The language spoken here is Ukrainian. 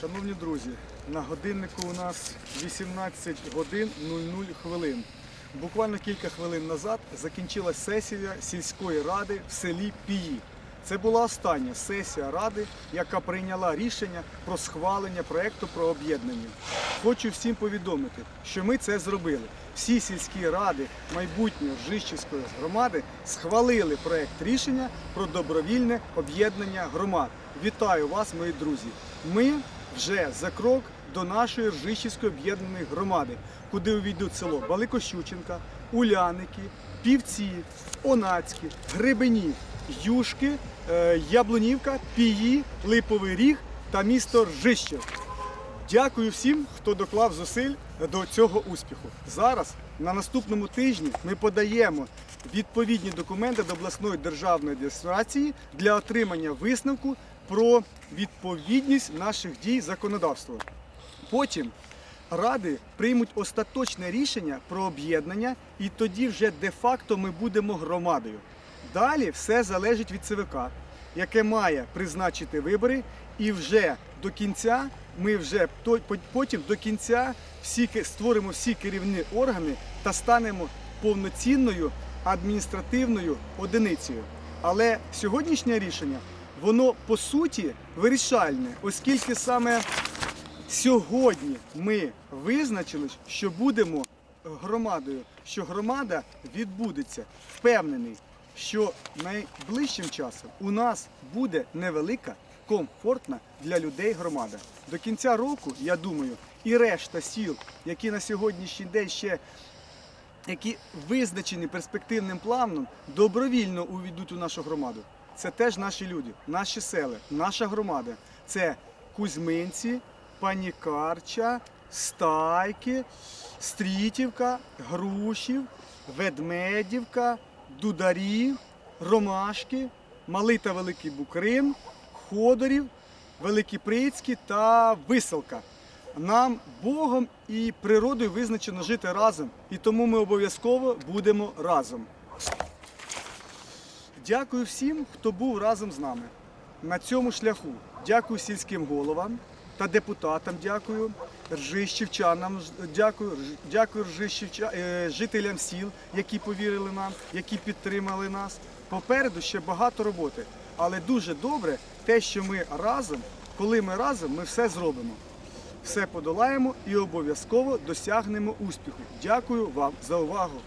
Шановні друзі, на годиннику у нас 18 годин 00 хвилин. Буквально кілька хвилин назад закінчилась сесія сільської ради в селі Пії. Це була остання сесія ради, яка прийняла рішення про схвалення проекту про об'єднання. Хочу всім повідомити, що ми це зробили. Всі сільські ради майбутньої Ржищівської громади схвалили проект рішення про добровільне об'єднання громад. Вітаю вас, мої друзі! Ми вже за крок до нашої Ржищівської об'єднаної громади, куди увійдуть село Баликощученка, Уляники, Півці, Онацькі, Гребені, Юшки, е, Яблунівка, Пії, Липовий Ріг та місто Ржищів. Дякую всім, хто доклав зусиль до цього успіху. Зараз на наступному тижні ми подаємо відповідні документи до обласної державної адміністрації для отримання висновку про відповідність наших дій законодавству. Потім ради приймуть остаточне рішення про об'єднання, і тоді вже де-факто ми будемо громадою. Далі все залежить від ЦВК, яке має призначити вибори, і вже до кінця ми вже потім до кінця всі створимо всі керівні органи та станемо повноцінною адміністративною одиницею. Але сьогоднішнє рішення воно по суті вирішальне, оскільки саме Сьогодні ми визначили, що будемо громадою, що громада відбудеться. Впевнений, що найближчим часом у нас буде невелика, комфортна для людей громада. До кінця року, я думаю, і решта сіл, які на сьогоднішній день ще які визначені перспективним планом, добровільно увійдуть у нашу громаду. Це теж наші люди, наші села, наша громада. Це Кузьминці, Панікарча, Стайки, Стрітівка, Грушів, Ведмедівка, Дударів, Ромашки, Малий та Великий Букрин, Ходорів, Великий Прицькі та Виселка. Нам Богом і природою визначено жити разом, і тому ми обов'язково будемо разом. Дякую всім, хто був разом з нами на цьому шляху. Дякую сільським головам та депутатам. Дякую ржищівчанам. Дякую, дякую ржищівча, е, жителям сіл, які повірили нам, які підтримали нас. Попереду ще багато роботи, але дуже добре те, що ми разом, коли ми разом, ми все зробимо. Все подолаємо і обов'язково досягнемо успіху. Дякую вам за увагу.